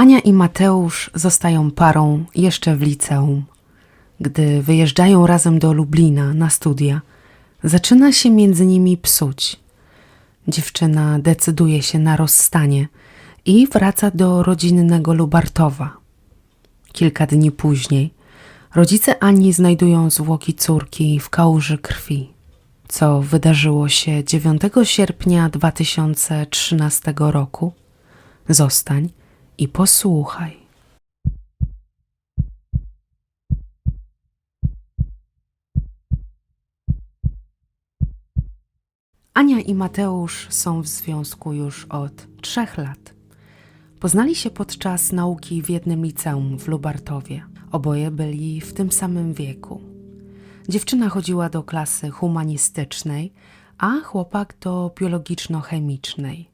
Ania i Mateusz zostają parą jeszcze w liceum. Gdy wyjeżdżają razem do Lublina na studia, zaczyna się między nimi psuć. Dziewczyna decyduje się na rozstanie i wraca do rodzinnego Lubartowa. Kilka dni później rodzice Ani znajdują zwłoki córki w kałuży krwi, co wydarzyło się 9 sierpnia 2013 roku. Zostań i posłuchaj. Ania i Mateusz są w związku już od trzech lat. Poznali się podczas nauki w jednym liceum w Lubartowie. Oboje byli w tym samym wieku. Dziewczyna chodziła do klasy humanistycznej, a chłopak do biologiczno-chemicznej.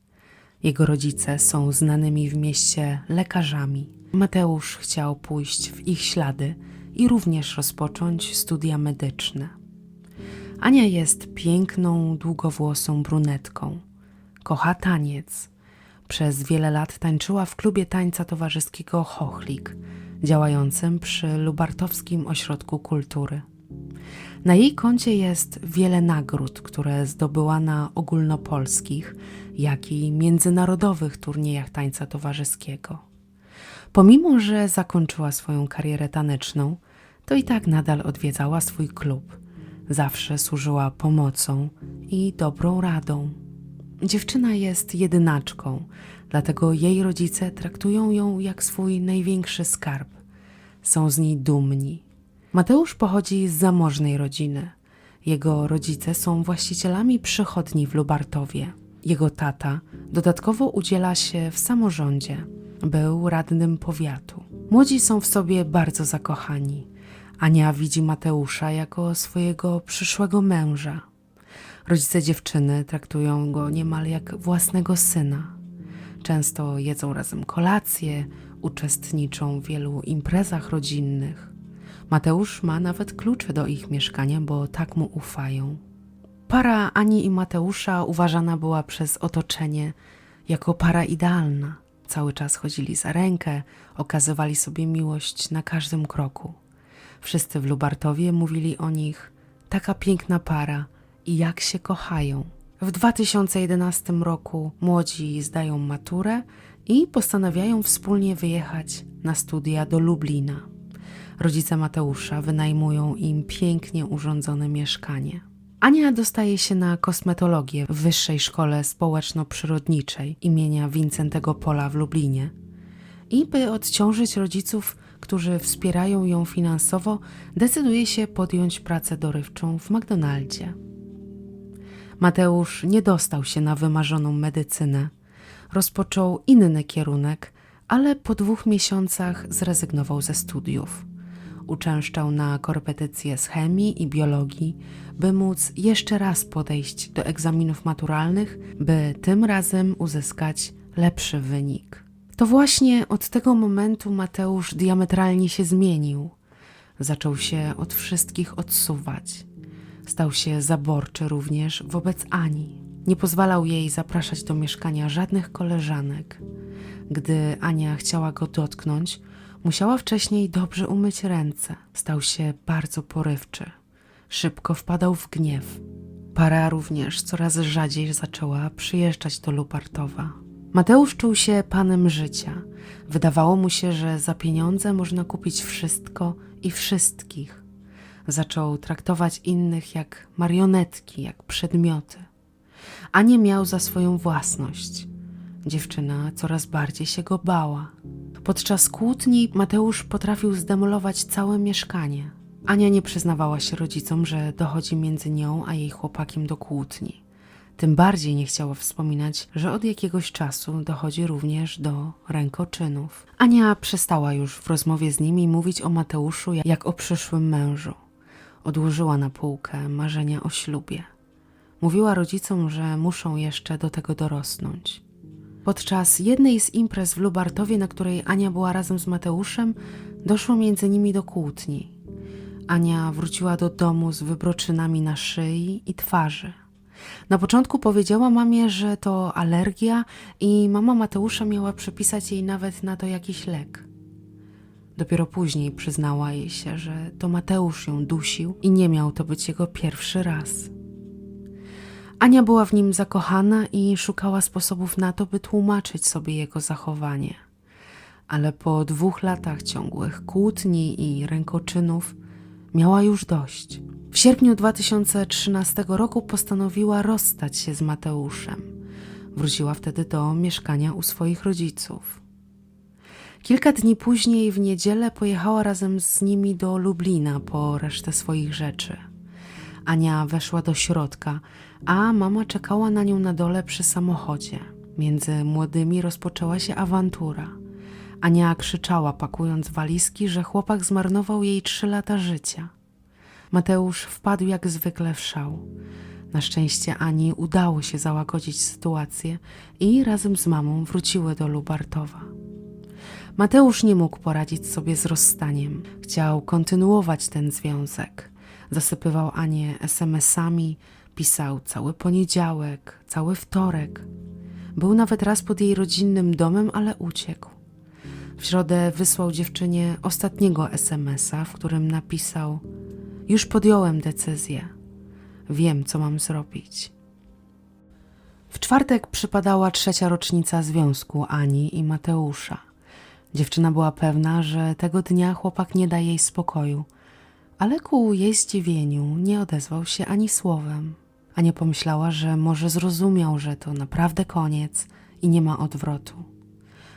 Jego rodzice są znanymi w mieście lekarzami. Mateusz chciał pójść w ich ślady i również rozpocząć studia medyczne. Ania jest piękną, długowłosą brunetką. Kocha taniec. Przez wiele lat tańczyła w klubie tańca towarzyskiego Chochlik, działającym przy Lubartowskim Ośrodku Kultury. Na jej koncie jest wiele nagród, które zdobyła na ogólnopolskich, jak i międzynarodowych turniejach tańca towarzyskiego. Pomimo, że zakończyła swoją karierę taneczną, to i tak nadal odwiedzała swój klub. Zawsze służyła pomocą i dobrą radą. Dziewczyna jest jedynaczką, dlatego jej rodzice traktują ją jak swój największy skarb. Są z niej dumni. Mateusz pochodzi z zamożnej rodziny. Jego rodzice są właścicielami przychodni w Lubartowie. Jego tata dodatkowo udziela się w samorządzie. Był radnym powiatu. Młodzi są w sobie bardzo zakochani. Ania widzi Mateusza jako swojego przyszłego męża. Rodzice dziewczyny traktują go niemal jak własnego syna. Często jedzą razem kolacje, uczestniczą w wielu imprezach rodzinnych. Mateusz ma nawet klucze do ich mieszkania, bo tak mu ufają. Para Ani i Mateusza uważana była przez otoczenie jako para idealna. Cały czas chodzili za rękę, okazywali sobie miłość na każdym kroku. Wszyscy w Lubartowie mówili o nich taka piękna para i jak się kochają. W 2011 roku młodzi zdają maturę i postanawiają wspólnie wyjechać na studia do Lublina. Rodzice Mateusza wynajmują im pięknie urządzone mieszkanie. Ania dostaje się na kosmetologię w Wyższej Szkole Społeczno-Przyrodniczej imienia Wincentego Pola w Lublinie. I by odciążyć rodziców, którzy wspierają ją finansowo, decyduje się podjąć pracę dorywczą w McDonaldzie. Mateusz nie dostał się na wymarzoną medycynę. Rozpoczął inny kierunek, ale po dwóch miesiącach zrezygnował ze studiów. Uczęszczał na korepetycje z chemii i biologii, by móc jeszcze raz podejść do egzaminów maturalnych, by tym razem uzyskać lepszy wynik. To właśnie od tego momentu Mateusz diametralnie się zmienił. Zaczął się od wszystkich odsuwać. Stał się zaborczy również wobec Ani. Nie pozwalał jej zapraszać do mieszkania żadnych koleżanek. Gdy Ania chciała go dotknąć, musiała wcześniej dobrze umyć ręce. Stał się bardzo porywczy. Szybko wpadał w gniew. Para również coraz rzadziej zaczęła przyjeżdżać do Lupartowa. Mateusz czuł się panem życia. Wydawało mu się, że za pieniądze można kupić wszystko i wszystkich. Zaczął traktować innych jak marionetki, jak przedmioty, a nie miał za swoją własność. Dziewczyna coraz bardziej się go bała. Podczas kłótni Mateusz potrafił zdemolować całe mieszkanie. Ania nie przyznawała się rodzicom, że dochodzi między nią a jej chłopakiem do kłótni. Tym bardziej nie chciała wspominać, że od jakiegoś czasu dochodzi również do rękoczynów. Ania przestała już w rozmowie z nimi mówić o Mateuszu jak o przyszłym mężu. Odłożyła na półkę marzenia o ślubie. Mówiła rodzicom, że muszą jeszcze do tego dorosnąć. Podczas jednej z imprez w Lubartowie, na której Ania była razem z Mateuszem, doszło między nimi do kłótni. Ania wróciła do domu z wybroczynami na szyi i twarzy. Na początku powiedziała mamie, że to alergia i mama Mateusza miała przepisać jej nawet na to jakiś lek. Dopiero później przyznała jej się, że to Mateusz ją dusił i nie miał to być jego pierwszy raz. Ania była w nim zakochana i szukała sposobów na to, by tłumaczyć sobie jego zachowanie. Ale po dwóch latach ciągłych kłótni i rękoczynów miała już dość. W sierpniu 2013 roku postanowiła rozstać się z Mateuszem. Wróciła wtedy do mieszkania u swoich rodziców. Kilka dni później, w niedzielę, pojechała razem z nimi do Lublina po resztę swoich rzeczy. Ania weszła do środka, a mama czekała na nią na dole przy samochodzie. Między młodymi rozpoczęła się awantura. Ania krzyczała, pakując walizki, że chłopak zmarnował jej trzy lata życia. Mateusz wpadł jak zwykle w szał. Na szczęście Ani udało się załagodzić sytuację i razem z mamą wróciły do Lubartowa. Mateusz nie mógł poradzić sobie z rozstaniem. Chciał kontynuować ten związek. Zasypywał Anię SMS-ami, pisał cały poniedziałek, cały wtorek. Był nawet raz pod jej rodzinnym domem, ale uciekł. W środę wysłał dziewczynie ostatniego SMS-a, w którym napisał: Już podjąłem decyzję. Wiem, co mam zrobić. W czwartek przypadała trzecia rocznica związku Ani i Mateusza. Dziewczyna była pewna, że tego dnia chłopak nie da jej spokoju, ale ku jej zdziwieniu nie odezwał się ani słowem. Ania pomyślała, że może zrozumiał, że to naprawdę koniec i nie ma odwrotu.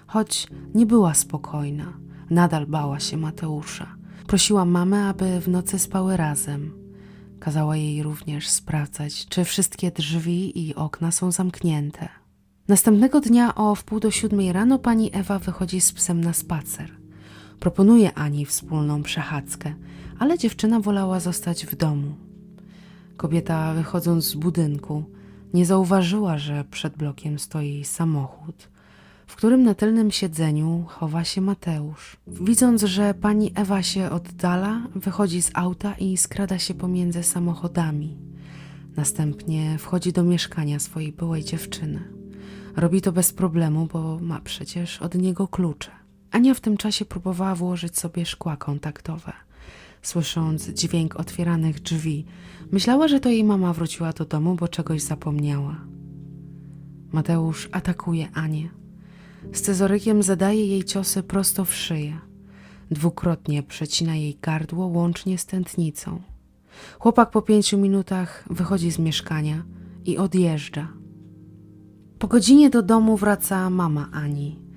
Choć nie była spokojna, nadal bała się Mateusza. Prosiła mamę, aby w nocy spały razem. Kazała jej również sprawdzać, czy wszystkie drzwi i okna są zamknięte. Następnego dnia o wpół do siódmej rano pani Ewa wychodzi z psem na spacer. Proponuje Ani wspólną przechadzkę, ale dziewczyna wolała zostać w domu. Kobieta, wychodząc z budynku, nie zauważyła, że przed blokiem stoi samochód, w którym na tylnym siedzeniu chowa się Mateusz. Widząc, że pani Ewa się oddala, wychodzi z auta i skrada się pomiędzy samochodami. Następnie wchodzi do mieszkania swojej byłej dziewczyny. Robi to bez problemu, bo ma przecież od niego klucze. Ania w tym czasie próbowała włożyć sobie szkła kontaktowe. Słysząc dźwięk otwieranych drzwi, myślała, że to jej mama wróciła do domu, bo czegoś zapomniała. Mateusz atakuje Anię. Scyzorykiem zadaje jej ciosy prosto w szyję. Dwukrotnie przecina jej gardło łącznie z tętnicą. Chłopak po pięciu minutach wychodzi z mieszkania i odjeżdża. Po godzinie do domu wraca mama Ani.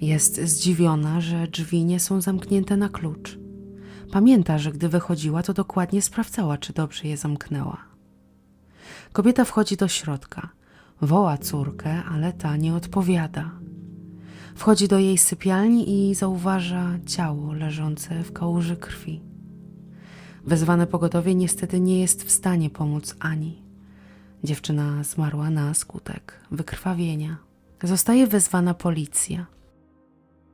Jest zdziwiona, że drzwi nie są zamknięte na klucz. Pamięta, że gdy wychodziła, to dokładnie sprawdzała, czy dobrze je zamknęła. Kobieta wchodzi do środka. Woła córkę, ale ta nie odpowiada. Wchodzi do jej sypialni i zauważa ciało leżące w kałuży krwi. Wezwane pogotowie niestety nie jest w stanie pomóc Ani. Dziewczyna zmarła na skutek wykrwawienia. Zostaje wezwana policja.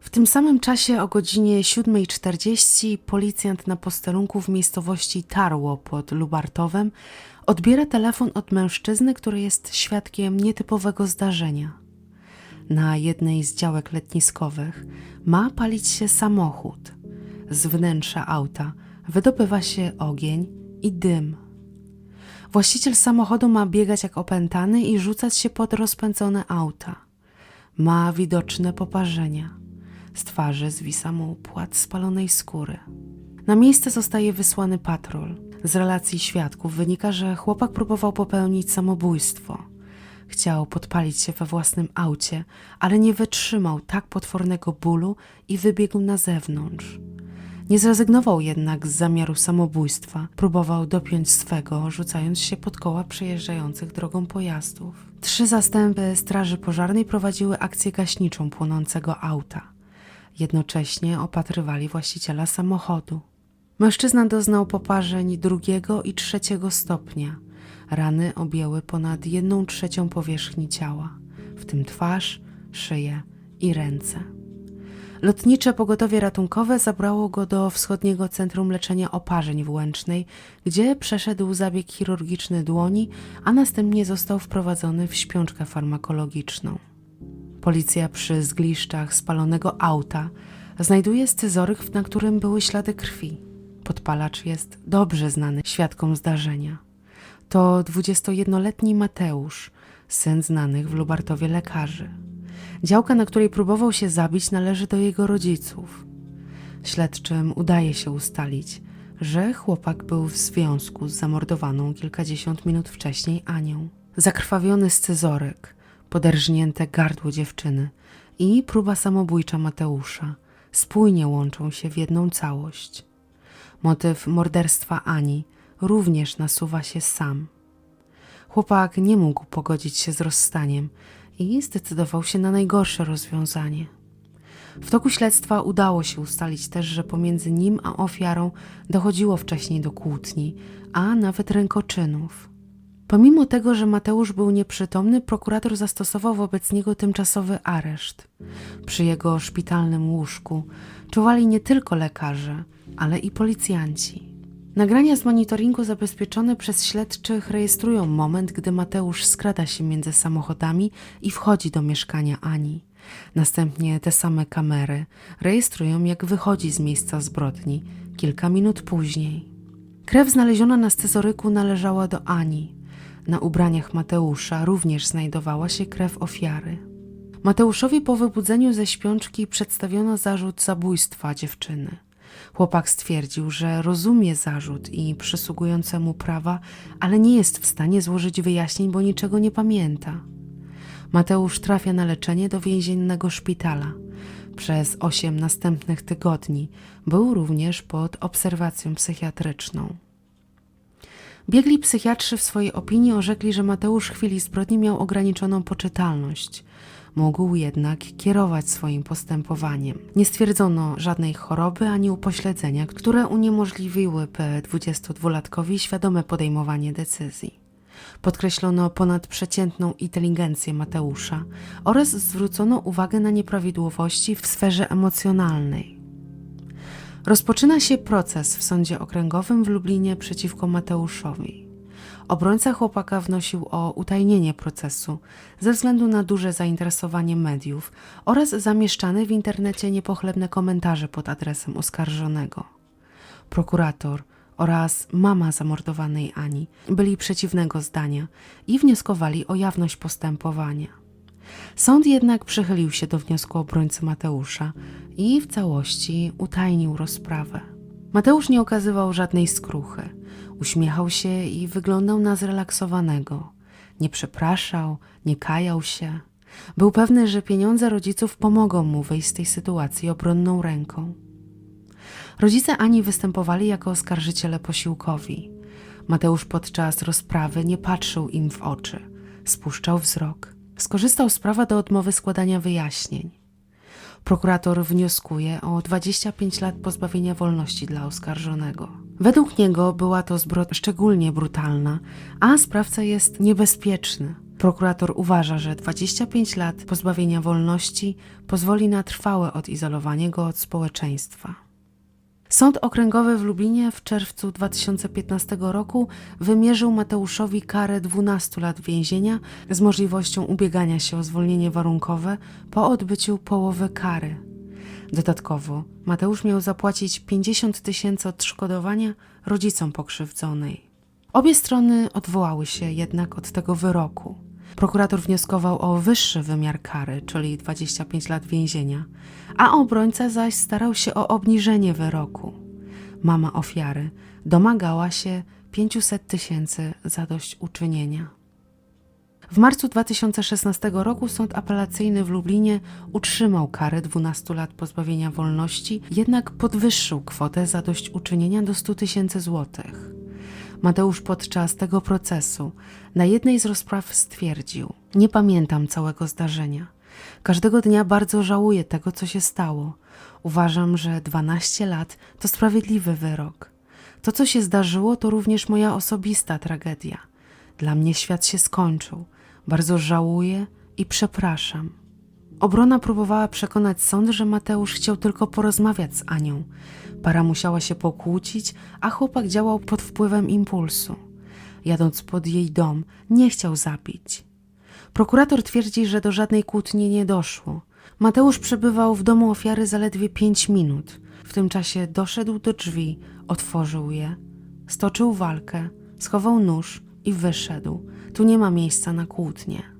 W tym samym czasie o godzinie 7.40 policjant na posterunku w miejscowości Tarło pod Lubartowem odbiera telefon od mężczyzny, który jest świadkiem nietypowego zdarzenia. Na jednej z działek letniskowych ma palić się samochód. Z wnętrza auta wydobywa się ogień i dym. Właściciel samochodu ma biegać jak opętany i rzucać się pod rozpędzone auta. Ma widoczne poparzenia. Z twarzy zwisa mu płat spalonej skóry. Na miejsce zostaje wysłany patrol. Z relacji świadków wynika, że chłopak próbował popełnić samobójstwo. Chciał podpalić się we własnym aucie, ale nie wytrzymał tak potwornego bólu i wybiegł na zewnątrz. Nie zrezygnował jednak z zamiaru samobójstwa. Próbował dopiąć swego, rzucając się pod koła przejeżdżających drogą pojazdów. Trzy zastępy Straży Pożarnej prowadziły akcję gaśniczą płonącego auta. Jednocześnie opatrywali właściciela samochodu. Mężczyzna doznał poparzeń drugiego i trzeciego stopnia. Rany objęły ponad jedną trzecią powierzchni ciała, w tym twarz, szyję i ręce. Lotnicze pogotowie ratunkowe zabrało go do wschodniego centrum leczenia oparzeń w Łęcznej, gdzie przeszedł zabieg chirurgiczny dłoni, a następnie został wprowadzony w śpiączkę farmakologiczną. Policja przy zgliszczach spalonego auta znajduje scyzoryk, na którym były ślady krwi. Podpalacz jest dobrze znany świadkom zdarzenia. To 21-letni Mateusz, syn znanych w Lubartowie lekarzy. Działka, na której próbował się zabić, należy do jego rodziców. Śledczym udaje się ustalić, że chłopak był w związku z zamordowaną kilkadziesiąt minut wcześniej Anią. Zakrwawiony scyzoryk, poderżnięte gardło dziewczyny i próba samobójcza Mateusza spójnie łączą się w jedną całość. Motyw morderstwa Ani również nasuwa się sam. Chłopak nie mógł pogodzić się z rozstaniem i zdecydował się na najgorsze rozwiązanie. W toku śledztwa udało się ustalić też, że pomiędzy nim a ofiarą dochodziło wcześniej do kłótni, a nawet rękoczynów. Pomimo tego, że Mateusz był nieprzytomny, prokurator zastosował wobec niego tymczasowy areszt. Przy jego szpitalnym łóżku czuwali nie tylko lekarze, ale i policjanci. Nagrania z monitoringu zabezpieczone przez śledczych rejestrują moment, gdy Mateusz skrada się między samochodami i wchodzi do mieszkania Ani. Następnie te same kamery rejestrują, jak wychodzi z miejsca zbrodni kilka minut później. Krew znaleziona na scyzoryku należała do Ani. Na ubraniach Mateusza również znajdowała się krew ofiary. Mateuszowi po wybudzeniu ze śpiączki przedstawiono zarzut zabójstwa dziewczyny. Chłopak stwierdził, że rozumie zarzut i przysługujące mu prawa, ale nie jest w stanie złożyć wyjaśnień, bo niczego nie pamięta. Mateusz trafia na leczenie do więziennego szpitala. Przez osiem następnych tygodni był również pod obserwacją psychiatryczną. Biegli psychiatrzy w swojej opinii orzekli, że Mateusz w chwili zbrodni miał ograniczoną poczytalność. Mógł jednak kierować swoim postępowaniem. Nie stwierdzono żadnej choroby ani upośledzenia, które uniemożliwiłyby 22-latkowi świadome podejmowanie decyzji. Podkreślono ponadprzeciętną inteligencję Mateusza oraz zwrócono uwagę na nieprawidłowości w sferze emocjonalnej. Rozpoczyna się proces w sądzie okręgowym w Lublinie przeciwko Mateuszowi. Obrońca chłopaka wnosił o utajnienie procesu ze względu na duże zainteresowanie mediów oraz zamieszczane w internecie niepochlebne komentarze pod adresem oskarżonego. Prokurator oraz mama zamordowanej Ani byli przeciwnego zdania i wnioskowali o jawność postępowania. Sąd jednak przychylił się do wniosku obrońcy Mateusza i w całości utajnił rozprawę. Mateusz nie okazywał żadnej skruchy. Uśmiechał się i wyglądał na zrelaksowanego. Nie przepraszał, nie kajał się. Był pewny, że pieniądze rodziców pomogą mu wyjść z tej sytuacji obronną ręką. Rodzice Ani występowali jako oskarżyciele posiłkowi. Mateusz podczas rozprawy nie patrzył im w oczy, spuszczał wzrok. Skorzystał z prawa do odmowy składania wyjaśnień. Prokurator wnioskuje o 25 lat pozbawienia wolności dla oskarżonego. Według niego była to zbrodnia szczególnie brutalna, a sprawca jest niebezpieczny. Prokurator uważa, że 25 lat pozbawienia wolności pozwoli na trwałe odizolowanie go od społeczeństwa. Sąd Okręgowy w Lublinie w czerwcu 2015 roku wymierzył Mateuszowi karę 12 lat więzienia z możliwością ubiegania się o zwolnienie warunkowe po odbyciu połowy kary. Dodatkowo Mateusz miał zapłacić 50 tysięcy odszkodowania rodzicom pokrzywdzonej. Obie strony odwołały się jednak od tego wyroku. Prokurator wnioskował o wyższy wymiar kary, czyli 25 lat więzienia, a obrońca zaś starał się o obniżenie wyroku. Mama ofiary domagała się 500 tysięcy zadośćuczynienia. W marcu 2016 roku Sąd Apelacyjny w Lublinie utrzymał karę 12 lat pozbawienia wolności, jednak podwyższył kwotę zadośćuczynienia do 100 tysięcy złotych. Mateusz podczas tego procesu na jednej z rozpraw stwierdził: Nie pamiętam całego zdarzenia. Każdego dnia bardzo żałuję tego, co się stało. Uważam, że 12 lat to sprawiedliwy wyrok. To, co się zdarzyło, to również moja osobista tragedia. Dla mnie świat się skończył. Bardzo żałuję i przepraszam. Obrona próbowała przekonać sąd, że Mateusz chciał tylko porozmawiać z Anią. Para musiała się pokłócić, a chłopak działał pod wpływem impulsu. Jadąc pod jej dom, nie chciał zabić. Prokurator twierdzi, że do żadnej kłótni nie doszło. Mateusz przebywał w domu ofiary zaledwie pięć minut. W tym czasie doszedł do drzwi, otworzył je, stoczył walkę, schował nóż i wyszedł. Tu nie ma miejsca na kłótnie.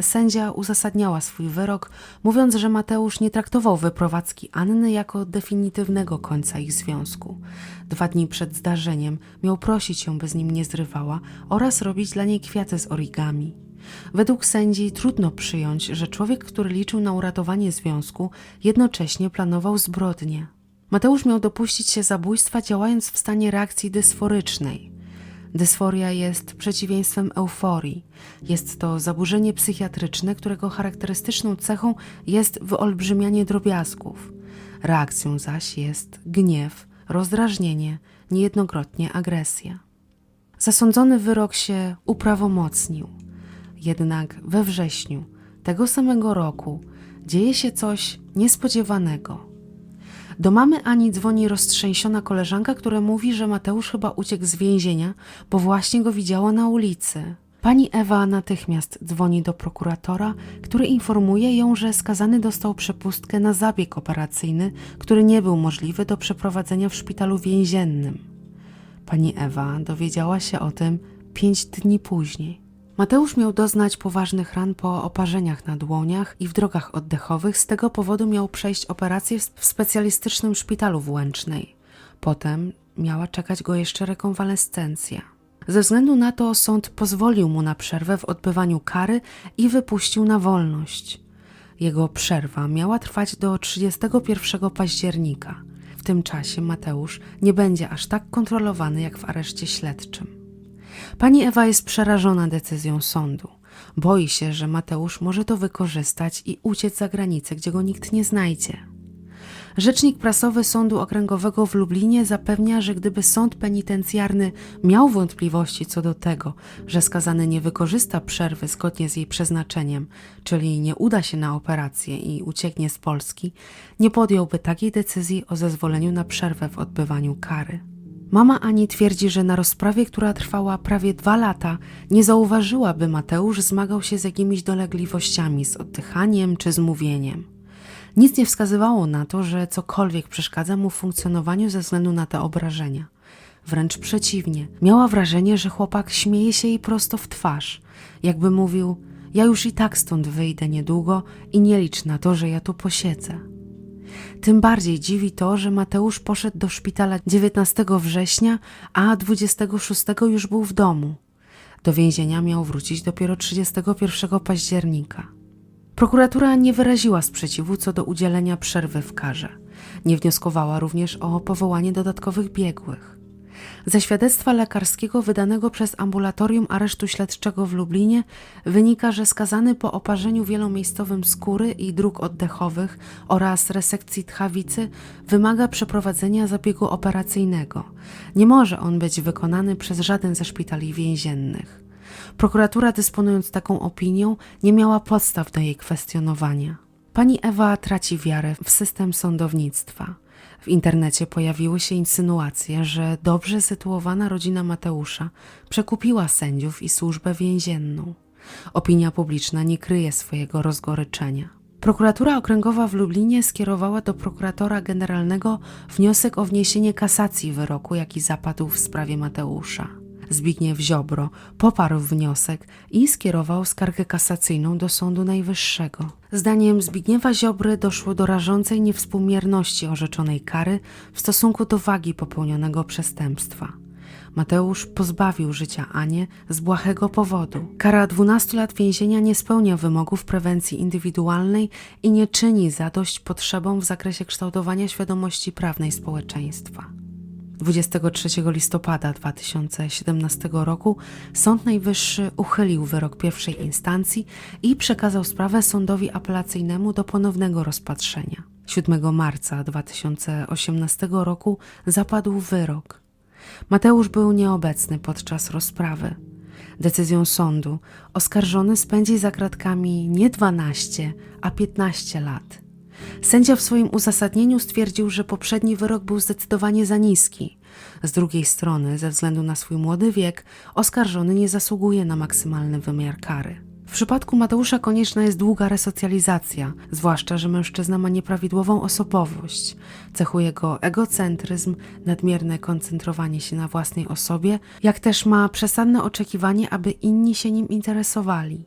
Sędzia uzasadniała swój wyrok, mówiąc, że Mateusz nie traktował wyprowadzki Anny jako definitywnego końca ich związku. Dwa dni przed zdarzeniem miał prosić ją, by z nim nie zrywała oraz robić dla niej kwiaty z origami. Według sędzi trudno przyjąć, że człowiek, który liczył na uratowanie związku, jednocześnie planował zbrodnię. Mateusz miał dopuścić się zabójstwa, działając w stanie reakcji dysforycznej. Dysforia jest przeciwieństwem euforii. Jest to zaburzenie psychiatryczne, którego charakterystyczną cechą jest wyolbrzymianie drobiazgów. Reakcją zaś jest gniew, rozdrażnienie, niejednokrotnie agresja. Zasądzony wyrok się uprawomocnił. Jednak we wrześniu tego samego roku dzieje się coś niespodziewanego. Do mamy Ani dzwoni roztrzęsiona koleżanka, która mówi, że Mateusz chyba uciekł z więzienia, bo właśnie go widziała na ulicy. Pani Ewa natychmiast dzwoni do prokuratora, który informuje ją, że skazany dostał przepustkę na zabieg operacyjny, który nie był możliwy do przeprowadzenia w szpitalu więziennym. Pani Ewa dowiedziała się o tym pięć dni później. Mateusz miał doznać poważnych ran po oparzeniach na dłoniach i w drogach oddechowych, z tego powodu miał przejść operację w specjalistycznym szpitalu w Łęcznej. Potem miała czekać go jeszcze rekonwalescencja. Ze względu na to sąd pozwolił mu na przerwę w odbywaniu kary i wypuścił na wolność. Jego przerwa miała trwać do 31 października. W tym czasie Mateusz nie będzie aż tak kontrolowany jak w areszcie śledczym. Pani Ewa jest przerażona decyzją sądu. Boi się, że Mateusz może to wykorzystać i uciec za granicę, gdzie go nikt nie znajdzie. Rzecznik prasowy Sądu Okręgowego w Lublinie zapewnia, że gdyby sąd penitencjarny miał wątpliwości co do tego, że skazany nie wykorzysta przerwy zgodnie z jej przeznaczeniem, czyli nie uda się na operację i ucieknie z Polski, nie podjąłby takiej decyzji o zezwoleniu na przerwę w odbywaniu kary. Mama Ani twierdzi, że na rozprawie, która trwała prawie dwa lata, nie zauważyła, by Mateusz zmagał się z jakimiś dolegliwościami, z oddychaniem czy z mówieniem. Nic nie wskazywało na to, że cokolwiek przeszkadza mu w funkcjonowaniu ze względu na te obrażenia. Wręcz przeciwnie, miała wrażenie, że chłopak śmieje się jej prosto w twarz, jakby mówił: Ja już i tak stąd wyjdę niedługo i nie licz na to, że ja tu posiedzę. Tym bardziej dziwi to, że Mateusz poszedł do szpitala 19 września, a 26 już był w domu. Do więzienia miał wrócić dopiero 31 października. Prokuratura nie wyraziła sprzeciwu co do udzielenia przerwy w karze. Nie wnioskowała również o powołanie dodatkowych biegłych. Ze świadectwa lekarskiego wydanego przez ambulatorium aresztu śledczego w Lublinie wynika, że skazany po oparzeniu wielomiejscowym skóry i dróg oddechowych oraz resekcji tchawicy wymaga przeprowadzenia zabiegu operacyjnego. Nie może on być wykonany przez żaden ze szpitali więziennych. Prokuratura, dysponując taką opinią, nie miała podstaw do jej kwestionowania. Pani Ewa traci wiarę w system sądownictwa. W internecie pojawiły się insynuacje, że dobrze sytuowana rodzina Mateusza przekupiła sędziów i służbę więzienną. Opinia publiczna nie kryje swojego rozgoryczenia. Prokuratura Okręgowa w Lublinie skierowała do prokuratora generalnego wniosek o wniesienie kasacji wyroku, jaki zapadł w sprawie Mateusza. Zbigniew Ziobro poparł wniosek i skierował skargę kasacyjną do Sądu Najwyższego. Zdaniem Zbigniewa Ziobry doszło do rażącej niewspółmierności orzeczonej kary w stosunku do wagi popełnionego przestępstwa. Mateusz pozbawił życia Anię z błahego powodu. Kara 12 lat więzienia nie spełnia wymogów prewencji indywidualnej i nie czyni zadość potrzebom w zakresie kształtowania świadomości prawnej społeczeństwa. 23 listopada 2017 roku Sąd Najwyższy uchylił wyrok pierwszej instancji i przekazał sprawę sądowi apelacyjnemu do ponownego rozpatrzenia. 7 marca 2018 roku zapadł wyrok. Mateusz był nieobecny podczas rozprawy. Decyzją sądu oskarżony spędzi za kratkami nie 12, a 15 lat. Sędzia w swoim uzasadnieniu stwierdził, że poprzedni wyrok był zdecydowanie za niski. Z drugiej strony, ze względu na swój młody wiek, oskarżony nie zasługuje na maksymalny wymiar kary. W przypadku Mateusza konieczna jest długa resocjalizacja, zwłaszcza, że mężczyzna ma nieprawidłową osobowość. Cechuje go egocentryzm, nadmierne koncentrowanie się na własnej osobie, jak też ma przesadne oczekiwanie, aby inni się nim interesowali.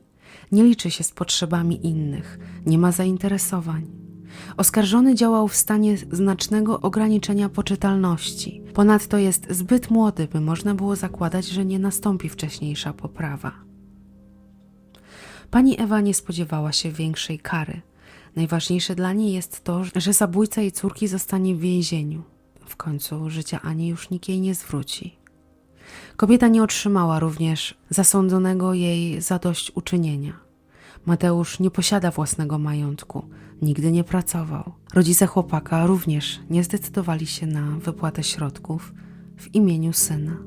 Nie liczy się z potrzebami innych, nie ma zainteresowań. Oskarżony działał w stanie znacznego ograniczenia poczytalności. Ponadto jest zbyt młody, by można było zakładać, że nie nastąpi wcześniejsza poprawa. Pani Ewa nie spodziewała się większej kary. Najważniejsze dla niej jest to, że zabójca jej córki zostanie w więzieniu. W końcu życia Ani już nikt jej nie zwróci. Kobieta nie otrzymała również zasądzonego jej zadośćuczynienia. Mateusz nie posiada własnego majątku, nigdy nie pracował. Rodzice chłopaka również nie zdecydowali się na wypłatę środków w imieniu syna.